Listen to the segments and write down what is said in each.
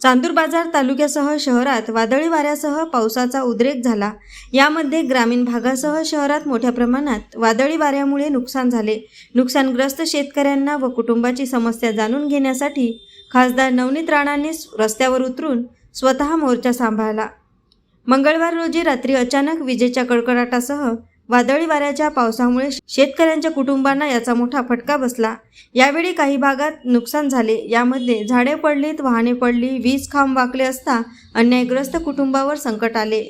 चांदूर बाजार तालुक्यासह शहरात वादळी वाऱ्यासह पावसाचा उद्रेक झाला. यामध्ये ग्रामीण भागासह शहरात मोठ्या प्रमाणात वादळी वाऱ्यामुळे नुकसान झाले. नुकसानग्रस्त शेतकऱ्यांना व कुटुंबाची समस्या जाणून घेण्यासाठी खासदार नवनीत राणांनी रस्त्यावर उतरून स्वतः मोर्चा सांभाळला. मंगळवार रोजी रात्री अचानक विजेच्या कडकडाटासह वादळी वाऱ्याच्या पावसामुळे शेतकऱ्यांच्या कुटुंबांना याचा मोठा फटका बसला. यावेळी काही भागात नुकसान झाले. यामध्ये झाडे पडलीत वाहने पडली वीज खांब वाकले असता अन्यायग्रस्त कुटुंबावर संकट आले.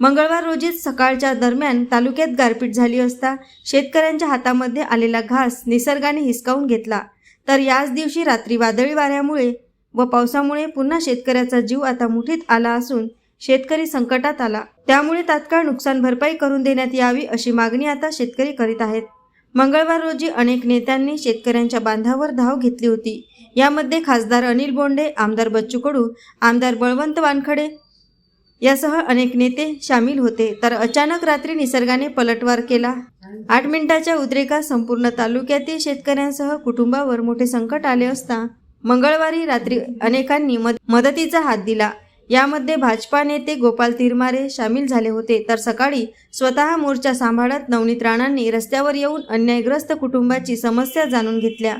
मंगळवार रोजीच सकाळच्या दरम्यान तालुक्यात गारपीट झाली असता शेतकऱ्यांच्या हातामध्ये आलेला घास निसर्गाने हिसकावून घेतला. तर याच दिवशी रात्री वादळी वाऱ्यामुळे व पावसामुळे पुन्हा शेतकऱ्याचा जीव आता मुठीत आला असून शेतकरी संकटात आला. त्यामुळे तात्काळ नुकसान भरपाई करून देण्यात यावी अशी मागणी आता शेतकरी करीत आहेत. मंगळवार रोजी अनेक नेत्यांनी शेतकऱ्यांच्या बांधावर धाव घेतली होती. यामध्ये खासदार अनिल बोंडे आमदार बच्चू कडू आमदार बळवंत वानखडे यासह अनेक नेते सामील होते. तर अचानक रात्री निसर्गाने पलटवार केला. आठ मिनिटाच्या उद्रेकात संपूर्ण तालुक्यातील शेतकऱ्यांसह कुटुंबावर मोठे संकट आले असता मंगळवारी रात्री अनेकांनी मद- मदतीचा हात दिला. यामध्ये भाजपा नेते गोपाल तिरमारे सामील झाले होते. तर सकाळी स्वतः मोर्चा सांभाळत नवनीत राणांनी रस्त्यावर येऊन अन्यायग्रस्त कुटुंबाची समस्या जाणून घेतल्या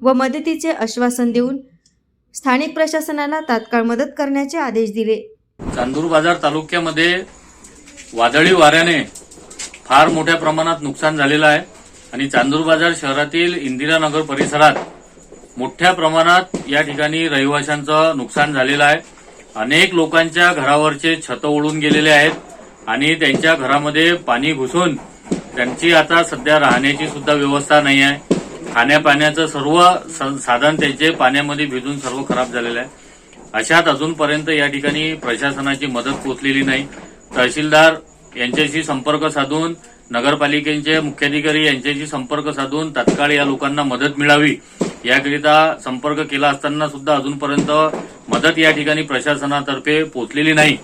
व मदतीचे आश्वासन देऊन स्थानिक प्रशासनाला तात्काळ मदत करण्याचे आदेश दिले. चांदूर बाजार तालुक्यामध्ये वादळी वाऱ्याने फार मोठ्या प्रमाणात नुकसान झालेलं आहे आणि चांदूर बाजार शहरातील इंदिरानगर परिसरात मोठ्या प्रमाणात या ठिकाणी रहिवाशांचं नुकसान झालेलं आहे. अनेक लोकांच्या घरावरचे छत उडून गेलेले आहेत आणि त्यांच्या घरामध्ये पाणी घुसून त्यांची आता सध्या राहण्याची सुद्धा व्यवस्था नाही आहे. खाण्यापाण्याचं सर्व स- साधन त्यांचे पाण्यामध्ये भिजून सर्व खराब झालेलं आहे. अशात अजूनपर्यंत या ठिकाणी प्रशासनाची मदत पोचलेली नाही. तहसीलदार यांच्याशी संपर्क साधून नगरपालिकेचे मुख्याधिकारी यांच्याशी संपर्क साधून तात्काळ या लोकांना मदत मिळावी. याकरिता संपर्क केला असताना सुद्धा अजूनपर्यंत मदत या ठिकाणी प्रशासनातर्फे पोचलेली नाही.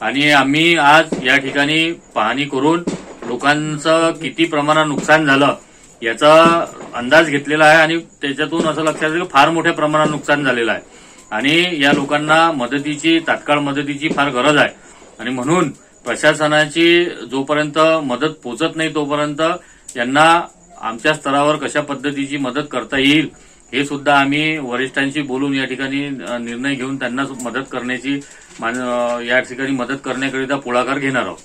आणि आम्ही आज या ठिकाणी पाहणी करून लोकांचं किती प्रमाणात नुकसान झालं याचा अंदाज घेतलेला आहे आणि त्याच्यातून असं लक्षात येईल की फार मोठ्या प्रमाणात नुकसान झालेलं आहे. आणि या लोकांना मदतीची तात्काळ मदतीची फार गरज आहे. आणि म्हणून प्रशासनाची जोपर्यंत मदत पोचत नाही तोपर्यंत यांना आमच्या स्तरावर कशा पद्धतीची मदत करता येईल हे सुद्धा आम्ही वरिष्ठांशी बोलून या ठिकाणी निर्णय घेऊन त्यांना मदत करण्याची या ठिकाणी मदत करण्याकरिता पुढाकार घेणार आहोत.